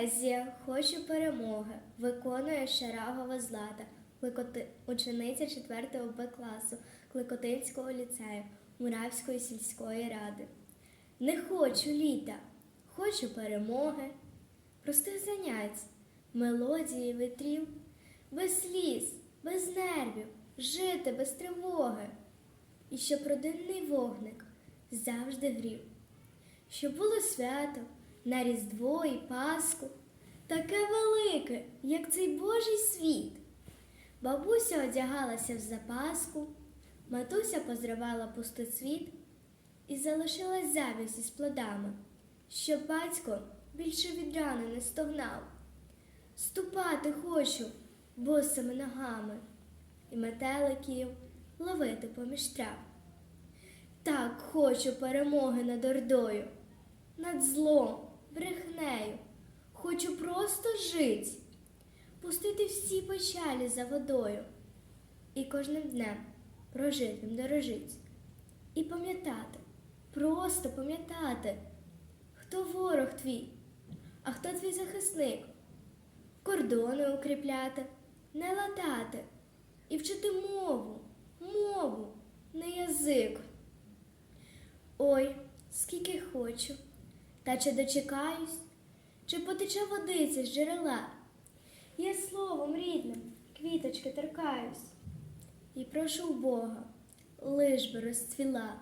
Поезія Хочу перемоги виконує Шарагова Злата, Кликоти- учениця 4 Б класу Кликотинського ліцею Муравської сільської ради. Не хочу літа, хочу перемоги, простих занять, мелодії вітрів, без сліз, без нервів, жити без тривоги, і щоб родинний вогник завжди грів щоб було свято на Різдво і Пасху, таке велике, як цей Божий світ. Бабуся одягалася в запаску, матуся позривала пустоцвіт і залишилась завість із плодами, щоб батько більше від рани не стогнав. Ступати хочу босими ногами і метеликів ловити поміж трав. Так хочу перемоги над ордою, над злом, брехнею. Хочу просто жить, пустити всі печалі за водою і кожним днем прожитим дорожить. І пам'ятати, просто пам'ятати, хто ворог твій, а хто твій захисник, кордони укріпляти, не латати і вчити мову, мову, не язик. Ой, скільки хочу, та чи дочекаюсь, чи потече водиця з джерела. Я словом рідним квіточки торкаюсь і прошу Бога, лиш би розцвіла.